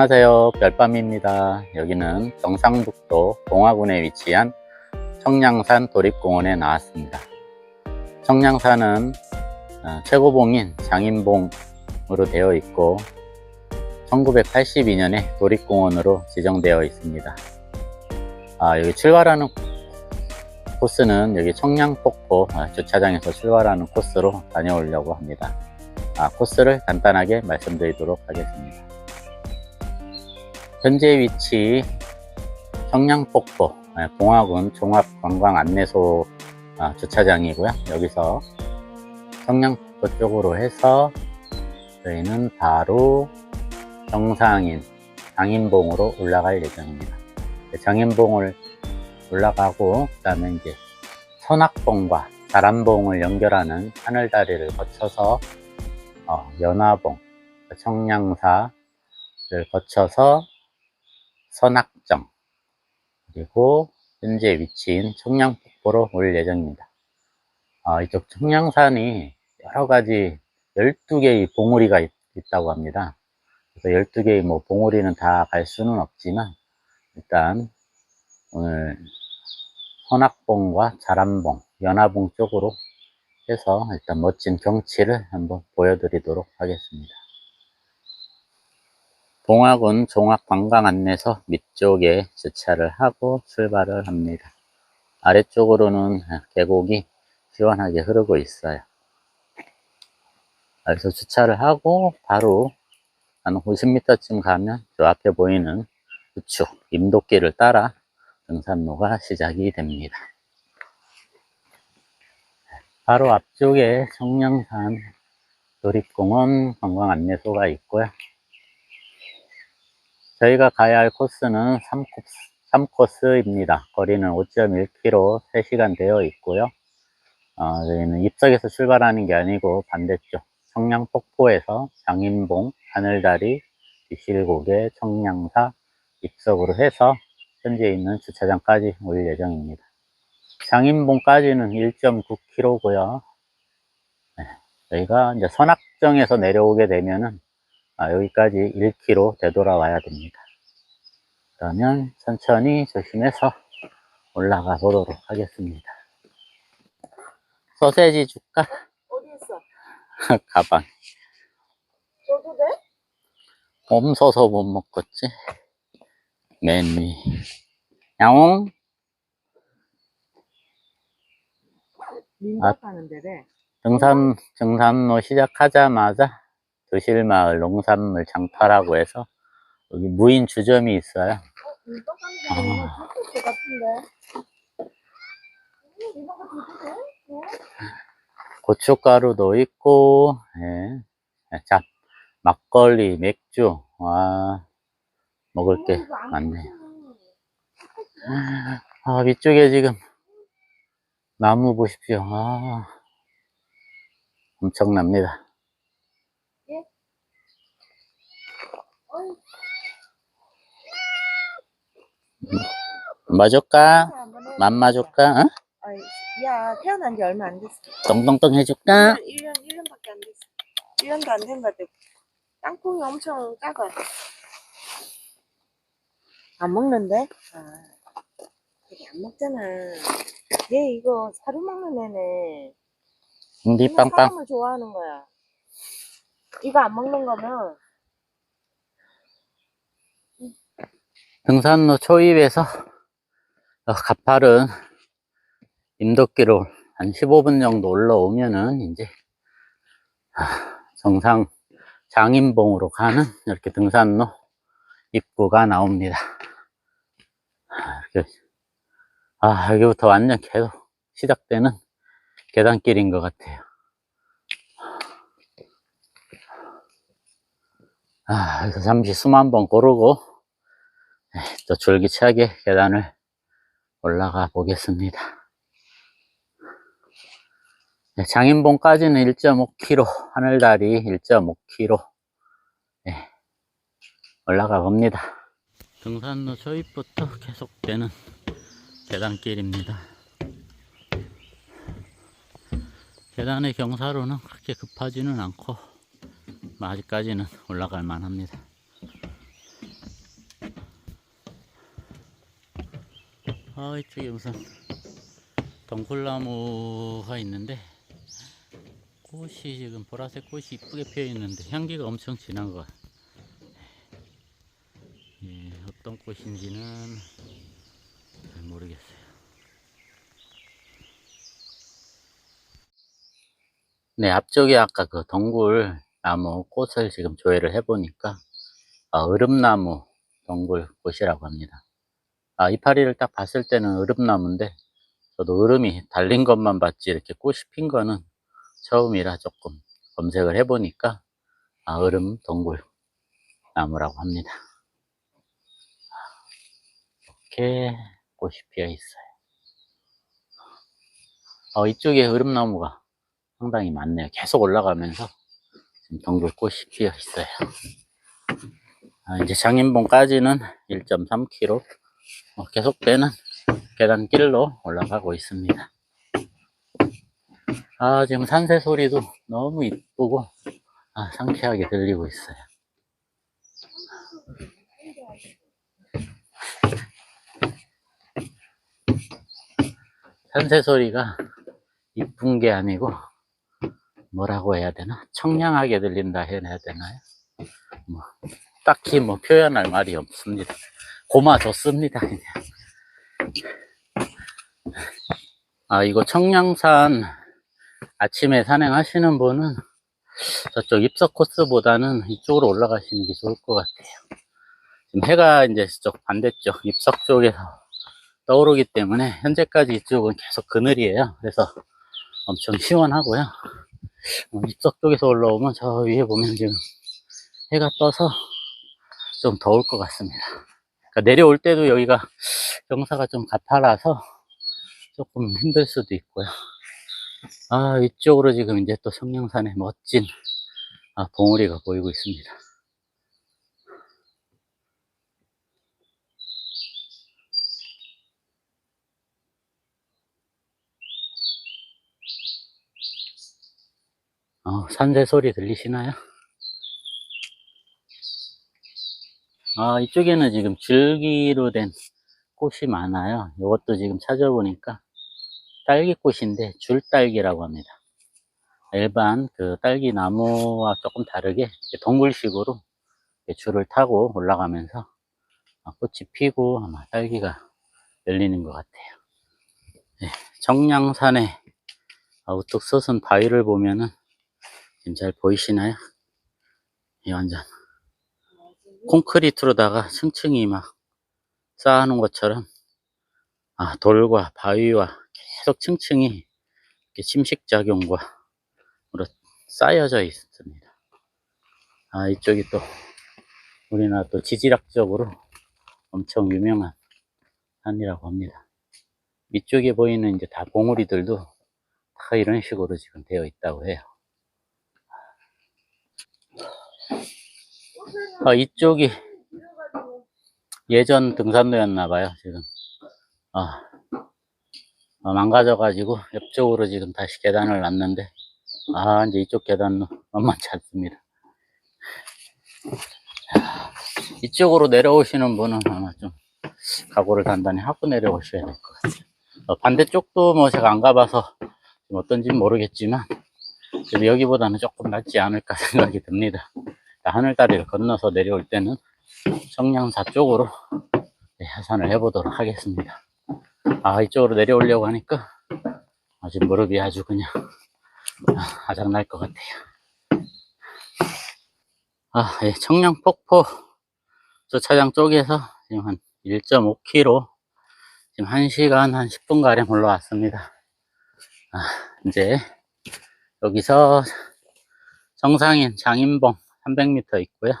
안녕하세요. 별밤입니다. 여기는 경상북도 봉화군에 위치한 청량산 도립공원에 나왔습니다. 청량산은 어, 최고봉인 장인봉으로 되어 있고 1982년에 도립공원으로 지정되어 있습니다. 아, 여기 출발하는 코스는 여기 청량폭포 아, 주차장에서 출발하는 코스로 다녀오려고 합니다. 아, 코스를 간단하게 말씀드리도록 하겠습니다. 현재 위치 청량폭포 예, 봉화군 종합관광안내소 아, 주차장이고요. 여기서 청량폭포 쪽으로 해서 저희는 바로 정상인 장인봉으로 올라갈 예정입니다. 네, 장인봉을 올라가고 그다음에 이제 선악봉과 자란봉을 연결하는 하늘다리를 거쳐서 어, 연화봉, 청량사를 거쳐서 선악정 그리고 현재 위치인 청량폭포로 올 예정입니다. 아, 이쪽 청량산이 여러 가지 12개의 봉우리가 있, 있다고 합니다. 그래서 12개의 뭐 봉우리는 다 갈 수는 없지만 일단 오늘 선악봉과 자란봉, 연화봉 쪽으로 해서 일단 멋진 경치를 한번 보여드리도록 하겠습니다. 봉화군 종합관광안내소 밑쪽에 주차를 하고 출발을 합니다. 아래쪽으로는 계곡이 시원하게 흐르고 있어요. 그래서 주차를 하고 바로 한 50m쯤 가면 저 앞에 보이는 우측 임도길을 따라 등산로가 시작이 됩니다. 바로 앞쪽에 청량산 도립공원 관광안내소가 있고요. 저희가 가야 할 코스는 3코스, 입니다 거리는 5.1km 3시간 되어 있고요. 어, 저희는 입석에서 출발하는 게 아니고 반대쪽 청량폭포에서 장인봉, 하늘다리, 비실고개, 청량사 입석으로 해서 현재 있는 주차장까지 올 예정입니다. 장인봉까지는 1.9km고요. 네, 저희가 이제 선악정에서 내려오게 되면은 아, 여기까지 1km 되돌아와야 됩니다. 그러면 천천히 조심해서 올라가 보도록 하겠습니다. 소세지 줄까? 어디 있어? 가방. 줘도 돼? 봄서서 못 먹겠지? 맨 위. 야옹? 민박하는 데래. 등산, 등산로 시작하자마자 도실마을 농산물 장터라고 해서 여기 무인 주점이 있어요. 민박하는 아. 어? 고춧가루도 있고, 예. 자, 막걸리, 맥주, 와, 먹을 게 어. 먹잖아. 아, 위쪽에 지금 나무 보십시오. 아, 엄청납니다. 맞을까? 한번 해봐. 맘마 줄까? 어? 야, 태어난 지 얼마 안 됐어. 똥똥똥 해줄까? 1년, 1년 밖에 안 됐어. 1년도 안 된 것 같아. 땅콩이 엄청 작아. 안 먹는데? 아, 되게 안 먹잖아. 얘 이거 사료 먹는 애네. 니 맨날 빵빵. 사람을 좋아하는 거야. 이거 안 먹는 거면 등산로 초입에서 어, 가파른 임도길로 한 15분 정도 올라오면은 이제 아, 정상 장인봉으로 가는 이렇게 등산로 입구가 나옵니다. 아, 아 여기부터 완전 계속 시작되는 계단길인 것 같아요. 아, 그래서 잠시 숨 한번 고르고 네, 또 줄기차게 계단을 올라가 보겠습니다. 네, 장인봉까지는 1.5km, 하늘다리 1.5km 네, 올라가 봅니다. 등산로 초입부터 계속되는 계단길입니다. 계단의 경사로는 그렇게 급하지는 않고 뭐 아직까지는 올라갈 만합니다. 아, 이쪽에 무슨 덩굴나무가 있는데 꽃이 지금 보라색 꽃이 이쁘게 피어 있는데 향기가 엄청 진한 것. 같아요. 예, 어떤 꽃인지는 잘 모르겠어요. 네, 앞쪽에 아까 그 덩굴 나무 꽃을 지금 조회를 해보니까 아, 얼음나무 덩굴 꽃이라고 합니다. 아, 이파리를 딱 봤을 때는 얼음나무인데 저도 얼음이 달린 것만 봤지 이렇게 꽃이 핀 거는 처음이라 조금 검색을 해보니까 아, 얼음 덩굴 나무라고 합니다. 이렇게 꽃이 피어 있어요. 어, 이쪽에 얼음나무가 상당히 많네요. 계속 올라가면서 지금 덩굴꽃이 피어 있어요. 아, 이제 장인봉까지는 1.3km 어, 계속되는 계단길로 올라가고 있습니다. 아, 지금 산새 소리도 너무 이쁘고 아, 상쾌하게 들리고 있어요. 산새 소리가 이쁜 게 아니고 뭐라고 해야 되나? 청량하게 들린다 해야 되나요? 뭐, 딱히 뭐 표현할 말이 없습니다. 고마 좋습니다, 그냥. 아, 이거 청량산 아침에 산행하시는 분은 저쪽 입석 코스보다는 이쪽으로 올라가시는 게 좋을 것 같아요. 지금 해가 이제 저쪽 반대쪽 입석 쪽에서 떠오르기 때문에 현재까지 이쪽은 계속 그늘이에요. 그래서 엄청 시원하고요. 어, 입석 쪽에서 올라오면 저 위에 보면 지금 해가 떠서 좀 더울 것 같습니다. 그러니까 내려올 때도 여기가 경사가 좀 가파라서 조금 힘들 수도 있고요. 아, 이쪽으로 지금 이제 또 성령산의 멋진 아, 봉우리가 보이고 있습니다. 어, 산새 소리 들리시나요? 아, 이쪽에는 지금 줄기로 된 꽃이 많아요. 이것도 지금 찾아보니까 딸기꽃인데 줄딸기라고 합니다. 일반 그 딸기 나무와 조금 다르게 동굴식으로 줄을 타고 올라가면서 아, 꽃이 피고 아마 딸기가 열리는 것 같아요. 네, 정량산에 아, 우뚝 솟은 바위를 보면은 지금 잘 보이시나요? 이 완전 콘크리트로다가 층층이 막 쌓아놓은 것처럼 아, 돌과 바위와 계속 층층이 침식작용과 쌓여져 있습니다. 아, 이쪽이 또 우리나라 또 지질학적으로 엄청 유명한 산이라고 합니다. 이쪽에 보이는 이제 다 봉우리들도 다 이런 식으로 지금 되어 있다고 해요. 아, 이쪽이 예전 등산로였나 봐요, 지금. 아, 아, 망가져가지고 옆쪽으로 지금 다시 계단을 놨는데, 아, 이제 이쪽 계단로 만만치 않습니다. 자, 이쪽으로 내려오시는 분은 아마 좀 각오를 단단히 하고 내려오셔야 될 것 같아요. 어, 반대쪽도 뭐 제가 안 가봐서 좀 어떤지 모르겠지만, 좀 여기보다는 조금 낫지 않을까 생각이 듭니다. 하늘다리를 건너서 내려올 때는 청량사 쪽으로 네, 하산을 해보도록 하겠습니다. 아, 이쪽으로 내려오려고 하니까 아직 무릎이 아주 그냥 아, 아작날 것 같아요. 아, 예, 청량폭포 주차장 쪽에서 지금 한 1.5km 지금 1시간 한 10분가량 올라왔습니다. 아, 이제 여기서 정상인 장인봉 300m 있고요.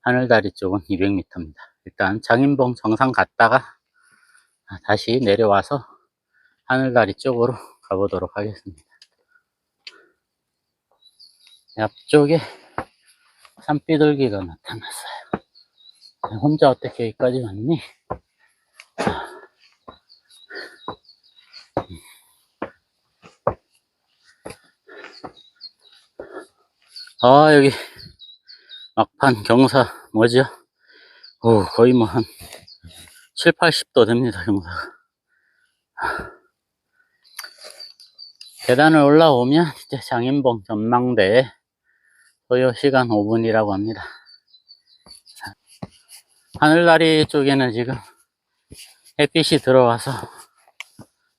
하늘다리 쪽은 200m입니다. 일단 장인봉 정상 갔다가 다시 내려와서 하늘다리 쪽으로 가보도록 하겠습니다. 앞쪽에 산비둘기가 나타났어요. 혼자 어떻게 여기까지 왔니? 아, 여기 막판 경사 뭐죠? 오, 거의 뭐 한 7, 80도 됩니다, 경사가. 계단을 올라오면 이제 장인봉 전망대 소요 시간 5분이라고 합니다. 하늘다리 쪽에는 지금 햇빛이 들어와서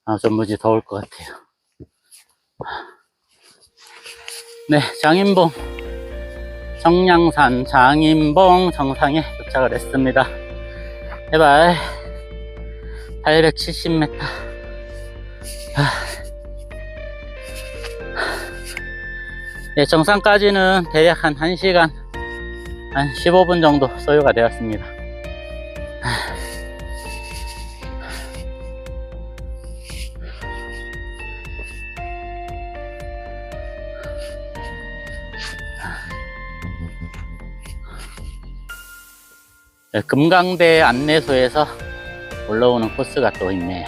아, 좀 무지 더울 것 같아요. 네, 장인봉 청량산 장인봉 정상에 도착을 했습니다. 해발 870m. 네, 정상까지는 대략 한 1시간, 한 15분 정도 소요가 되었습니다. 금강대 안내소에서 올라오는 코스가 또 있네요.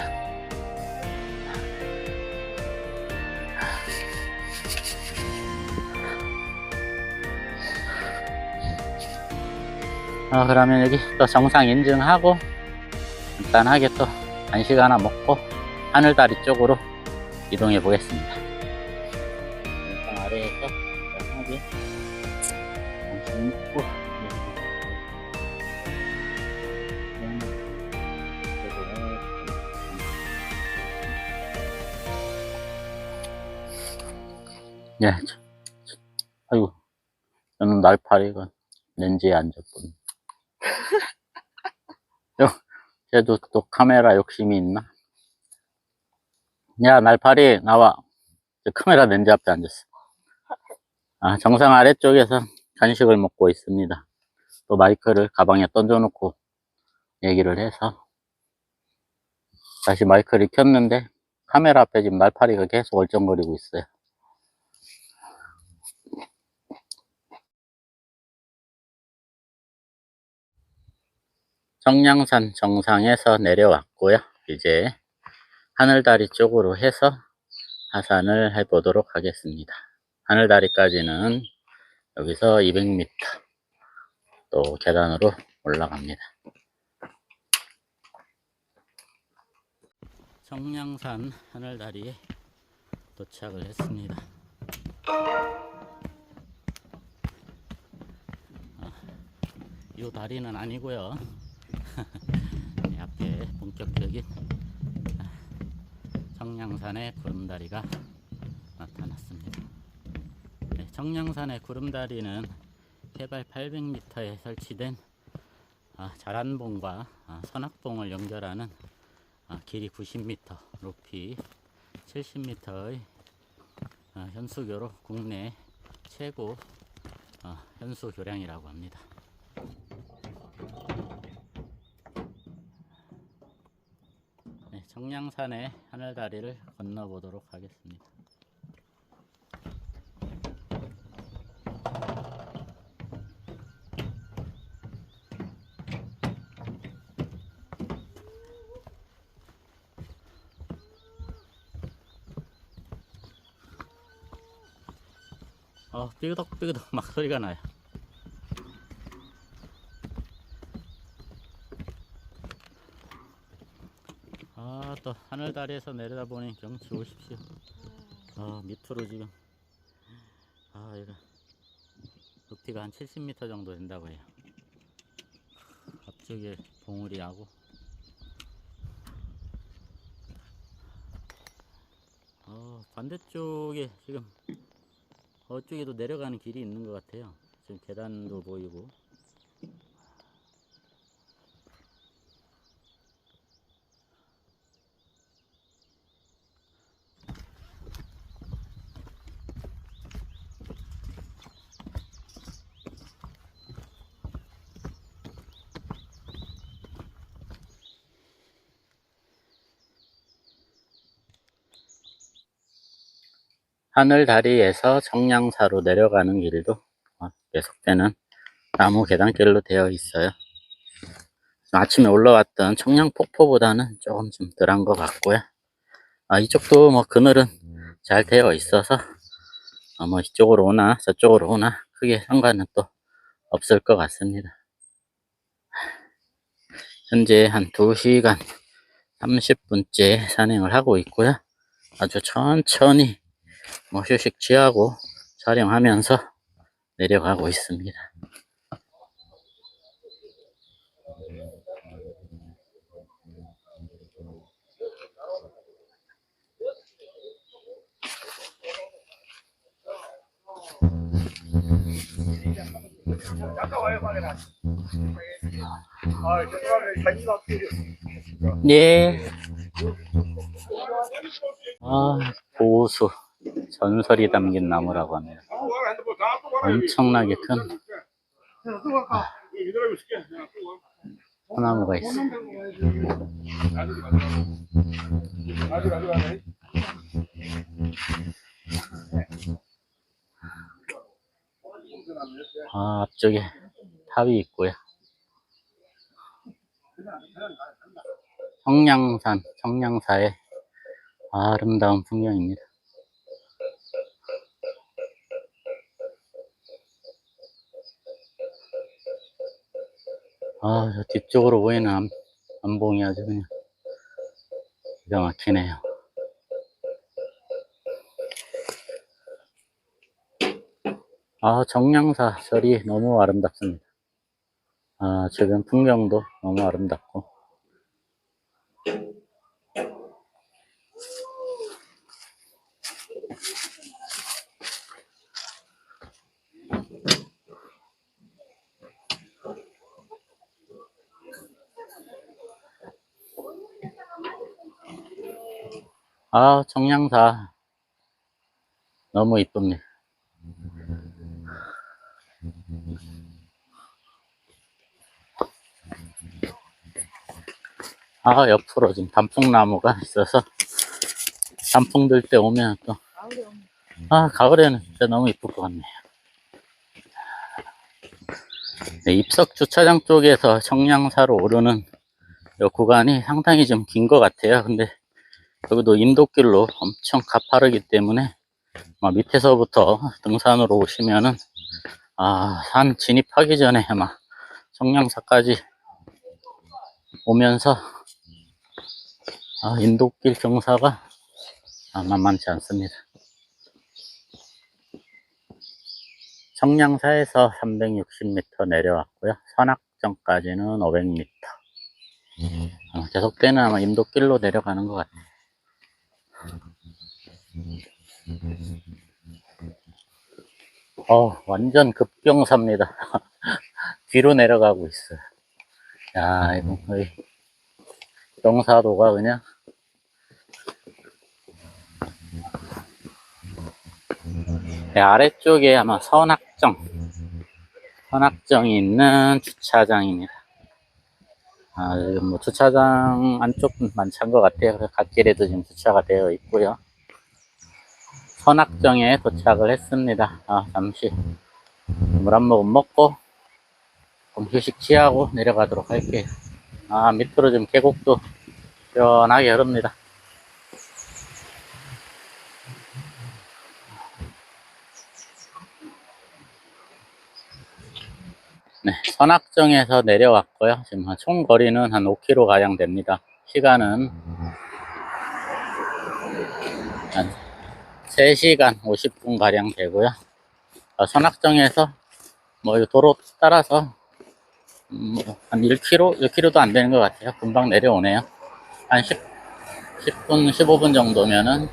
어, 그러면 여기 또 정상 인증하고 간단하게 또 간식 하나 먹고 하늘다리 쪽으로 이동해 보겠습니다. 아래에서 간단하게 예, 아이고, 저는 날파리가 렌즈에 앉았군. 쟤도 또 카메라 욕심이 있나? 야, 날파리, 나와. 저 카메라 렌즈 앞에 앉았어. 아, 정상 아래쪽에서 간식을 먹고 있습니다. 또 마이크를 가방에 던져놓고 얘기를 해서 다시 마이크를 켰는데 카메라 앞에 지금 날파리가 계속 얼쩡거리고 있어요. 청량산 정상에서 내려왔고요. 이제 하늘다리 쪽으로 해서 하산을 해보도록 하겠습니다. 하늘다리까지는 여기서 200m 또 계단으로 올라갑니다. 청량산 하늘다리에 도착을 했습니다. 아, 이 다리는 아니고요. 본격적인 청량산의 구름다리가 나타났습니다. 네, 청량산의 구름다리는 해발 800m에 설치된 아, 자란봉과 아, 선악봉을 연결하는 아, 길이 90m, 높이 70m의 아, 현수교로 국내 최고 아, 현수 교량이라고 합니다. 네, 청량산의 하늘다리를 건너보도록 하겠습니다. 어, 삐그덕삐그덕 막 소리가 나요. 아, 또 하늘다리에서 내려다보니 경치 오십시오. 아, 밑으로 지금. 아, 이거. 높이가 한 70m 정도 된다고 해요. 앞쪽에 봉우리하고. 어, 반대쪽에 지금 어쪽에도 내려가는 길이 있는 것 같아요. 지금 계단도 보이고. 하늘 다리에서 청량사로 내려가는 길도 어, 계속되는 나무 계단길로 되어 있어요. 아침에 올라왔던 청량폭포보다는 조금 좀 덜한 것 같고요. 아, 이쪽도 뭐 그늘은 잘 되어 있어서 어, 뭐 이쪽으로 오나 저쪽으로 오나 크게 상관은 또 없을 것 같습니다. 현재 한 2시간 30분째 산행을 하고 있고요. 아주 천천히 뭐 휴식 취하고 촬영하면서 내려가고 있습니다. 네. 아, 보수. 전설이 담긴 나무라고 합니다. 엄청나게 큰 소나무가 있어요. 아, 앞쪽에 탑이 있고요. 청량산, 청량사의 아름다운 풍경입니다. 아, 저 뒤쪽으로 보이는 안, 안봉이 아주 그냥 기가 막히네요. 아, 정량사 절이 너무 아름답습니다. 아, 주변 풍경도 너무 아름답고. 아, 정량사. 너무 이쁩니다. 아, 옆으로 지금 단풍나무가 있어서 단풍 들 때 오면 또, 아, 가을에는 진짜 너무 이쁠 것 같네요. 네, 입석 주차장 쪽에서 청량사로 오르는 이 구간이 상당히 좀 긴 것 같아요. 근데 여기도 인도길로 엄청 가파르기 때문에 막 밑에서부터 등산으로 오시면은 아, 산 진입하기 전에 막 청량사까지 오면서 아, 인도길 경사가 아, 만만치 않습니다. 청량사에서 360m 내려왔고요. 선악정까지는 500m. 어, 계속되는 아마 인도길로 내려가는 것 같아요. 어, 완전 급경사입니다. 뒤로 내려가고 있어요. 야, 이거 거의 경사도가 그냥 네, 아래쪽에 아마 선악정 선악정이 있는 주차장입니다. 아, 뭐 주차장 안쪽 많찬 것 같아요. 갓길에도 지금 주차가 되어 있고요. 선악정에 도착을 했습니다. 아, 잠시 물 한 모금 먹고 좀 휴식 취하고 내려가도록 할게요. 아, 밑으로 좀 계곡도 시원하게 흐릅니다. 네, 선악정에서 내려왔고요. 지금 한총 거리는 한 5km 가량 됩니다. 시간은 한 3시간 50분 가량 되고요. 어, 선악정에서 뭐이 도로 따라서 음, 뭐한 1km, 1km도 안 되는 것 같아요. 금방 내려오네요. 한 10, 10분, 15분 정도면은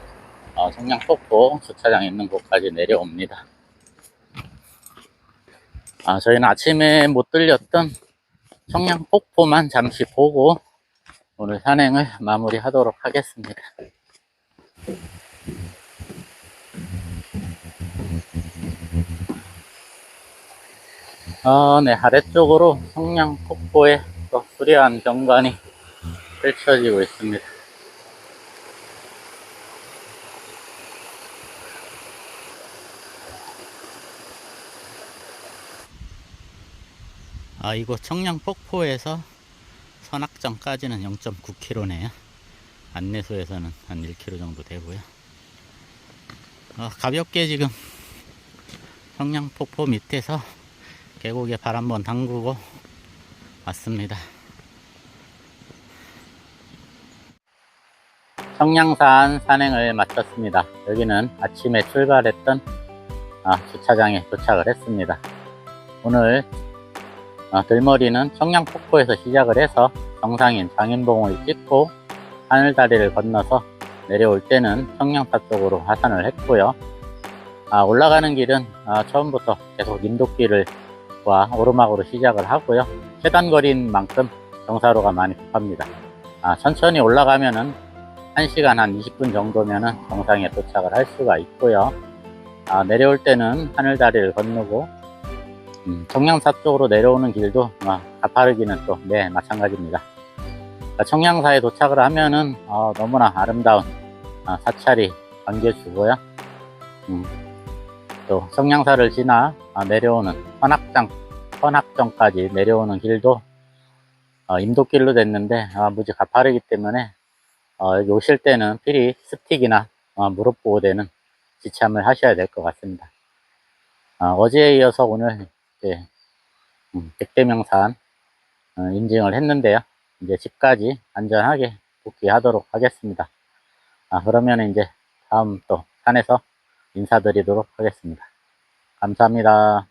어, 청량폭포 주차장 있는 곳까지 내려옵니다. 아, 저희는 아침에 못 들렸던 청량 폭포만 잠시 보고 오늘 산행을 마무리하도록 하겠습니다. 아, 네, 아래쪽으로 청량 폭포의 또 수려한 경관이 펼쳐지고 있습니다. 아, 이곳 청량 폭포에서 선악정까지는 0.9km네요. 안내소에서는 한 1km 정도 되고요. 어, 가볍게 지금 청량 폭포 밑에서 계곡에 발 한번 담그고 왔습니다. 청량산 산행을 마쳤습니다. 여기는 아침에 출발했던 아, 주차장에 도착을 했습니다. 오늘 어, 들머리는 청량폭포에서 시작을 해서 정상인 장인봉을 찍고 하늘다리를 건너서 내려올 때는 청량사 쪽으로 하산을 했고요. 아, 올라가는 길은 아, 처음부터 계속 인도길을 와 오르막으로 시작을 하고요. 최단 거리인 만큼 경사로가 많이 급합니다. 아, 천천히 올라가면은 1시간 한 20분 정도면은 정상에 도착을 할 수가 있고요. 아, 내려올 때는 하늘다리를 건너고 음, 청량사 쪽으로 내려오는 길도 아, 가파르기는 또 네 마찬가지입니다. 아, 청량사에 도착을 하면은 어, 너무나 아름다운 아, 사찰이 반겨주고요. 음, 또 청량사를 지나 아, 내려오는 선악장 선악정까지 내려오는 길도 어, 임도길로 됐는데 아, 무지 가파르기 때문에 어, 여기 오실 때는 필히 스틱이나 어, 무릎 보호대는 지참을 하셔야 될 것 같습니다. 어, 제에 이어서 오늘 이제 음, 백대명산 어, 인증을 했는데요. 이제 집까지 안전하게 복귀하도록 하겠습니다. 아, 그러면 이제 다음 또 산에서 인사드리도록 하겠습니다. 감사합니다.